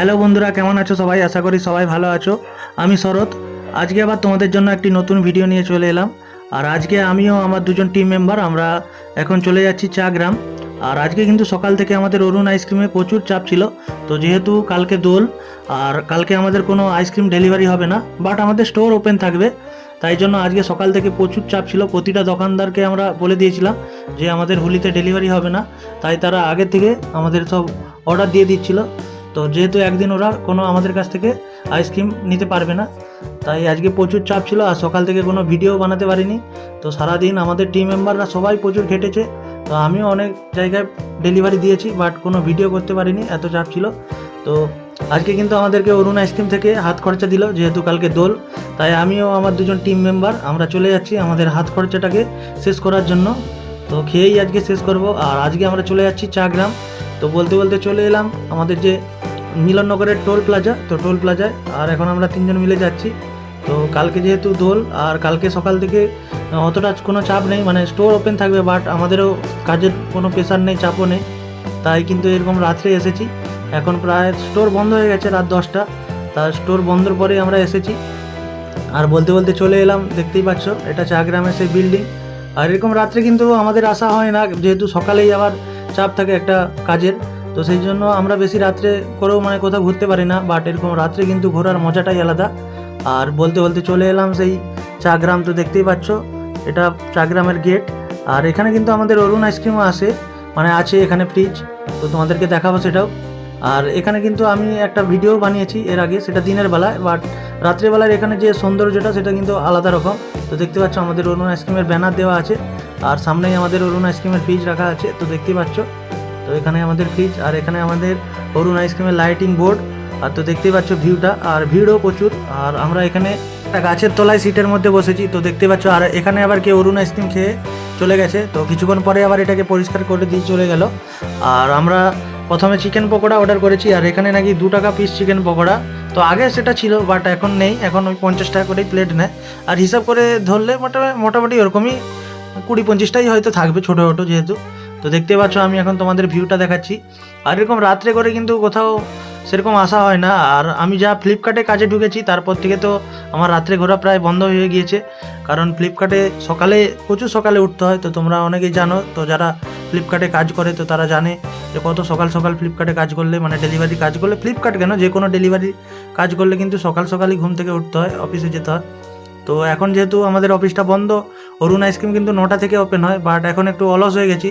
Hello বন্ধুরা, কেমন আছো সবাই? আশা করি সবাই ভালো আছো। আমি শরৎ। আজকে আবার তোমাদের জন্য একটি নতুন ভিডিও নিয়ে চলে এলাম। আর আজকে আমিও আমার দুজন টিম মেম্বার আমরা এখন চলে যাচ্ছি চা গ্রাম। আর আজকে কিন্তু সকাল থেকে আমাদের অরুণ আইসক্রিমে প্রচুর চাপ ছিল। তো যেহেতু কালকে দোল, আর কালকে আমাদের কোনো আইসক্রিম ডেলিভারি হবে না বাট আমাদের স্টোর ওপেন থাকবে। তাই জন্য আজকে সকাল থেকে প্রচুর চাপ ছিল। প্রতিটা দোকানদারকে আমরা বলে দিয়েছিলাম যে আমাদের হোলিতে ডেলিভারি হবে না। তাই তারা আগে থেকে আমাদের সব অর্ডার দিয়ে দিচ্ছিল। তো যেহেতু একদিন ওরা কোনো আমাদের কাছ থেকে আইসক্রিম নিতে পারবে না, তাই আজকে প্রচুর চাপ ছিল আর সকাল থেকে কোনো ভিডিও বানাতে পারিনি। তো সারাদিন আমাদের টিম মেম্বাররা সবাই প্রচুর খেটেছে, তো আমিও অনেক জায়গায় ডেলিভারি দিয়েছি বাট কোনো ভিডিও করতে পারিনি, এত চাপ ছিল। তো আজকে কিন্তু আমাদেরকে অরুণ আইসক্রিম থেকে হাত খরচা দিল, যেহেতু কালকে দোল, তাই আমিও আমার দুজন টিম মেম্বার আমরা চলে যাচ্ছি আমাদের হাত খরচাটাকে শেষ করার জন্য। তো খেয়েই আজকে শেষ করব, আর আজকে আমরা চলে যাচ্ছি চা গ্রাম। তো বলতে বলতে চলে এলাম আমাদের যে মিলননগরের টোল প্লাজা, তো টোল প্লাজায়, আর এখন আমরা তিনজন মিলে যাচ্ছি। তো কালকে যেহেতু দোল, আর কালকে সকাল থেকে অতটা কোনো চাপ নেই মানে স্টোর ওপেন থাকবে বাট আমাদেরও কাজের কোনো প্রেশার নেই, চাপও নেই। তাই কিন্তু এরকম রাত্রে এসেছি। এখন প্রায় স্টোর বন্ধ হয়ে গেছে রাত দশটা। তা স্টোর বন্ধর পরে আমরা এসেছি। আর বলতে বলতে চলে এলাম, দেখতেই পাচ্ছ, এটা চা গ্রামের সেই বিল্ডিং আর এরকম রাত্রে কিন্তু আমাদের আসা হয় না, যেহেতু সকালেই আবার চাপ থাকে একটা কাজের। তো সেই জন্য আমরা বেশি রাত্রে করেও মানে কোথাও ঘুরতে পারি না বাট এরকম রাত্রে কিন্তু ঘোরার মজাটাই আলাদা। আর বলতে বলতে চলে এলাম সেই চা গ্রাম তো দেখতেই পাচ্ছ, এটা চা গ্রামের গেট আর এখানে কিন্তু আমাদের অরুণ আইসক্রিমও আসে মানে আছে এখানে ফ্রিজ তো তোমাদেরকে দেখাবো সেটাও। আর এখানে কিন্তু আমি একটা ভিডিও বানিয়েছি এর আগে, সেটা দিনের বেলায় বাট রাত্রেবেলার এখানে যে সৌন্দর্যটা, সেটা কিন্তু আলাদা রকম। তো দেখতে পাচ্ছ আমাদের অরুণ আইসক্রিমের ব্যানার দেওয়া আছে, আর সামনেই আমাদের অরুণ আইসক্রিমের ফ্রিজ রাখা আছে, তো দেখতেই পাচ্ছ। তো এখানে আমাদের ফ্রিজ আর এখানে আমাদের অরুণ আইসক্রিমের লাইটিং বোর্ড আর তো দেখতেই পাচ্ছ ভিউটা আর ভিড়ও প্রচুর। আর আমরা এখানে একটা গাছের তলায় সিটের মধ্যে বসেছি, তো দেখতে পাচ্ছ, আর এখানে আবার কেউ অরুণ আইসক্রিম খেয়ে চলে গেছে। তো কিছুক্ষণ পরে আবার এটাকে পরিষ্কার করে দিয়ে চলে গেল। আর আমরা প্রথমে চিকেন পকোড়া অর্ডার করেছি, আর এখানে নাকি দু টাকা পিস চিকেন পকোড়া। তো আগে সেটা ছিল বাট এখন নেই, এখন ওই পঞ্চাশ টাকা করেই প্লেট নেয়। আর হিসাব করে ধরলে মোটামুটি মোটামুটি ওরকমই কুড়ি পঁচিশটাই হয়তো থাকবে ছোটো ছোটো যেহেতু। তো দেখতে পাচ্ছ, আমি এখন তোমাদের ভিউটা দেখাচ্ছি। আর এরকম রাত্রে করে কিন্তু কোথাও সেরকম আসা হয় না। আর আমি যা ফ্লিপকার্টে কাজে ঢুকেছি, তারপর থেকে তো আমার রাত্রে ঘোরা প্রায় বন্ধ হয়ে গিয়েছে। কারণ ফ্লিপকার্টে সকালে, প্রচুর সকালে উঠতে হয়, তো তোমরা অনেকেই জানো, তো যারা ফ্লিপকার্টে কাজ করে, তো তারা জানে যে কত সকাল সকাল ফ্লিপকার্টে কাজ করলে মানে ডেলিভারি কাজ করলে ফ্লিপকার্ট কেন? যে কোনো ডেলিভারি কাজ করলে কিন্তু সকাল সকালই ঘুম থেকে উঠতে হয় অফিসে যেতে হয়। তো এখন যেহেতু আমাদের অফিসটা বন্ধ, অরুণ আইসক্রিম কিন্তু নটা থেকে ওপেন হয় বাট এখন একটু অলস হয়ে গেছি।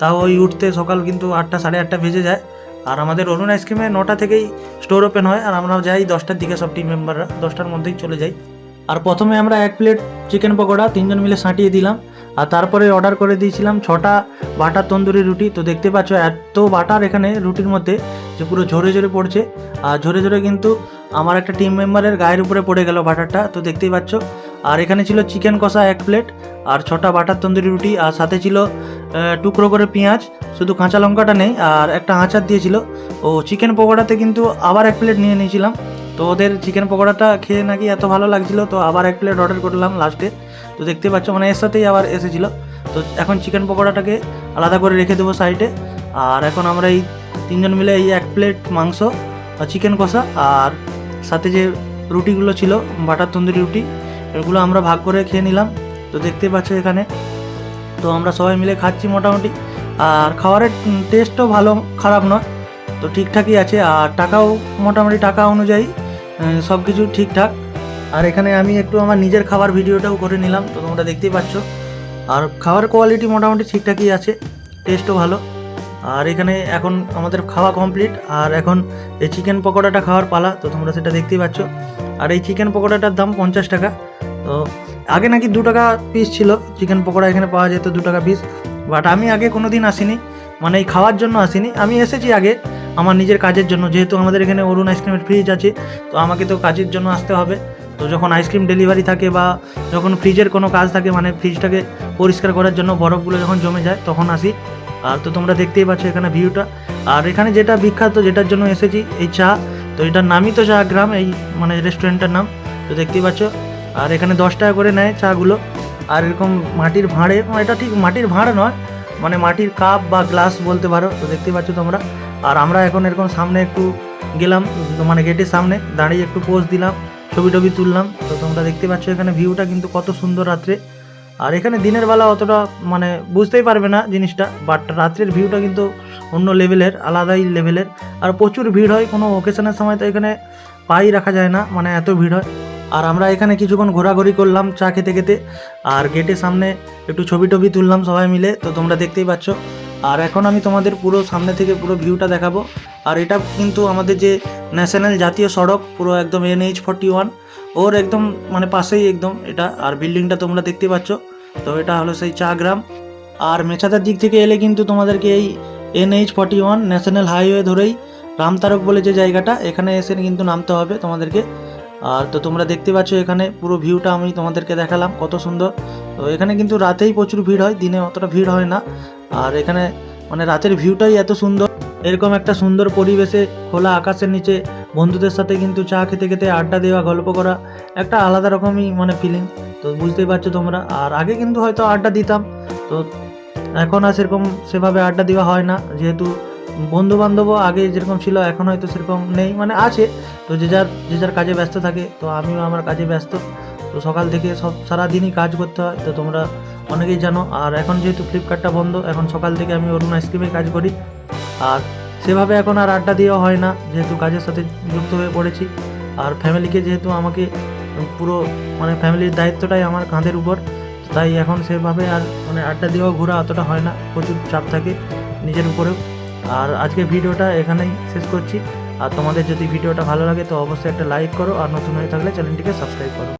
তাও ওই উঠতে সকাল কিন্তু আটটা, সাড়ে আটটা বেজে যায়। আর আমাদের অরুণ আইসক্রিমে নটা থেকেই স্টোর ওপেন হয়, আর আমরা যাই দশটার দিকে সব টিম মেম্বাররা দশটার মধ্যেই চলে যাই। আর প্রথমে আমরা এক প্লেট চিকেন পকোড়া, তিনজন মিলে সাঁটিয়ে দিলাম। আর তারপরে অর্ডার করে দিয়েছিলাম ছটা বাটার তন্দুরি রুটি। তো দেখতে পাচ্ছ এত বাটার এখানে রুটির মধ্যে যে পুরো ঝরে ঝরে পড়ছে। আর ঝরে ঝরে কিন্তু আমার একটা টিম মেম্বারের গায়ের উপরে পড়ে গেল বাটারটা। তো দেখতেই পাচ্ছ আর এখানে ছিল চিকেন কষা এক প্লেট, আর ছটা বাটার তন্দুরি রুটি, আর সাথে ছিল টুকরো করে পেঁয়াজ, শুধু কাঁচা লঙ্কাটা নেই, আর একটা আচার দিয়েছিল। ও চিকেন পকোড়াতে কিন্তু আবার এক প্লেট নিয়ে নিয়েছিলাম। তো ওদের চিকেন পকোড়াটা খেয়ে নাকি এত ভালো লাগছিল, তো আবার এক প্লেট অর্ডার করলাম লাস্টে তো দেখতে পাচ্ছ মানে এর সাথেই আবার এসেছিল। তো এখন চিকেন পকোড়াটাকে আলাদা করে রেখে দেবো সাইডে আর এখন আমরা এই তিনজন মিলে এই এক প্লেট মাংস চিকেন কষা, আর সাথে যে রুটিগুলো ছিল, বাটার তন্দুরি রুটি এগুলো আমরা ভাগ করে খেয়ে নিলাম। তো দেখতে পাচ্ছ এখানে। তো আমরা সবাই মিলে খাচ্ছি মোটামুটি। আর খাবারের টেস্টও ভালো, খারাপ নয়। তো ঠিকঠাকই আছে। আর টাকাও, মোটামুটি টাকা অনুযায়ী সব কিছু ঠিকঠাক। আর এখানে আমি একটু আমার নিজের খাবার ভিডিওটাও করে নিলাম। তো তোমরা দেখতেই পাচ্ছ। আর খাবার কোয়ালিটি মোটামুটি ঠিকঠাকই আছে। টেস্টও ভালো। আর এখানে এখন আমাদের খাওয়া কমপ্লিট আর এখন এই চিকেন পকোড়াটা খাওয়ার পালা। তো তোমরা সেটা দেখতেই পাচ্ছ। আর এই চিকেন পকোড়াটার দাম পঞ্চাশ টাকা। তো আগে নাকি দু টাকা পিস ছিল চিকেন পকোড়া এখানে পাওয়া যেত দু টাকা পিস বাট আমি আগে কোনো দিন আসিনি মানে এই খাওয়ার জন্য আসিনি, আমি এসেছি আগে আমার নিজের কাজের জন্য, যেহেতু আমাদের এখানে অরুণ আইসক্রিমের ফ্রিজ আছে, তো আমাকে তো কাজের জন্য আসতে হবে, তো যখন আইসক্রিম ডেলিভারি থাকে বা যখন ফ্রিজের কোনো কাজ থাকে মানে ফ্রিজটাকে পরিষ্কার করার জন্য বরফগুলো যখন জমে যায়, তখন আসি, আর তো তোমরা দেখতেই পাচ্ছ এখানে ভিউটা আর এখানে যেটা বিখ্যাত, যেটার জন্য এসেছি, এই চা, তো এটার নামই তো চা গ্রাম, এই মানে রেস্টুরেন্টটার নাম, তো দেখতেই পাচ্ছ আর এখানে দশ টাকা করে নেয় চাগুলো। আর এরকম মাটির ভাঁড়ে, এটা ঠিক মাটির ভাঁড় নয় মানে মাটির কাপ বা গ্লাস বলতে পারো, তো দেখতেই পাচ্ছ তোমরা। আর আমরা এখন এরকম সামনে একটু গেলাম মানে গেটের সামনে, দাঁড়িয়ে একটু পোজ দিলাম, ছবি টবি তুললাম, তো তোমরা দেখতে পাচ্ছ এখানে ভিউটা কিন্তু কত সুন্দর রাত্রে। আর এখানে দিনের বেলা অতটা মানে বুঝতেই পারবে না জিনিসটা বাট রাত্রের ভিউটা কিন্তু অন্য লেভেলের, আলাদাই লেভেলের। আর প্রচুর ভিড় হয়, কোনো ওকেশনের সময় তো এখানে পাই রাখা যায় না মানে এত ভিড় হয়। আর আমরা এখানে কিছুক্ষণ ঘোরাঘুরি করলাম, চা খেতে খেতে। আর গেটের সামনে একটু ছবি টবি তুললাম সবাই মিলে, তো তোমরা দেখতেই পাচ্ছ। আর এখন আমি তোমাদের পুরো সামনে থেকে পুরো ভিউটা দেখাবো। আর এটা কিন্তু আমাদের যে ন্যাশনাল জাতীয় সড়ক, পুরো একদম এনএইচ ফর্টি ওয়ান ওর একদম মানে পাশেই একদম এটা, আর বিল্ডিংটা তোমরা দেখতে পাচ্ছ। তো এটা হলো সেই চা গ্রাম। আর মেছাদার দিক থেকে এলে কিন্তু তোমাদেরকে এই NH forty one national highway ধরেই রামতারক বলে যে জায়গাটা, এখানে এসে কিন্তু নামতে হবে তোমাদেরকে। আর তো তোমরা দেখতে পাচ্ছ এখানে পুরো ভিউটা আমি তোমাদেরকে দেখালাম, কত সুন্দর। তো এখানে কিন্তু রাতেই প্রচুর ভিড় হয়, দিনে অতটা ভিড় হয় না। আর এখানে মানে রাতের ভিউটাই এত সুন্দর। এরকম একটা সুন্দর পরিবেশে খোলা আকাশের নিচে বন্ধুদের সাথে কিন্তু চা খেতে খেতে আড্ডা দেওয়া, গল্প করা, একটা আলাদা রকমই মানে ফিলিং তো বুঝতেই পারছ তোমরা। আর আগে কিন্তু হয়তো আড্ডা দিতাম, তো এখন আর সেরকম সেভাবে আড্ডা দেওয়া হয় না। যেহেতু বন্ধু বান্ধবও আগে যেরকম ছিল, এখন হয়তো সেরকম নেই মানে আছে। তো যে যার যে যার কাজে ব্যস্ত থাকে, তো আমিও আমার কাজে ব্যস্ত। তো সকাল থেকে সব, সারাদিনই কাজ করতে হয়, তো তোমরা অনেকেই জানো। আর এখন যেহেতু ফ্লিপকার্টটা বন্ধ, এখন সকাল থেকে আমি অরুণ আইসক্রিমে কাজ করি। আর সেভাবে এখন আর আড্ডা দেওয়া হয় না, যেহেতু কাজের সাথে যুক্ত হয়ে পড়েছি। আর ফ্যামিলিকে যেহেতু আমাকে পুরো মানে ফ্যামিলির দায়িত্বটাই আমার কাঁধের উপর, তাই এখন সেভাবে আর মানে আড্ডা দেওয়া, ঘোরা অতটা হয় না। প্রচুর চাপ থাকে নিজের উপরেও। আর আজকে ভিডিওটা এখানেই শেষ করছি। আর তোমাদের যদি ভিডিওটা ভালো লাগে তো অবশ্যই একটা লাইক করো আর নতুন হয়ে থাকলে চ্যানেলটিকে সাবস্ক্রাইব করো।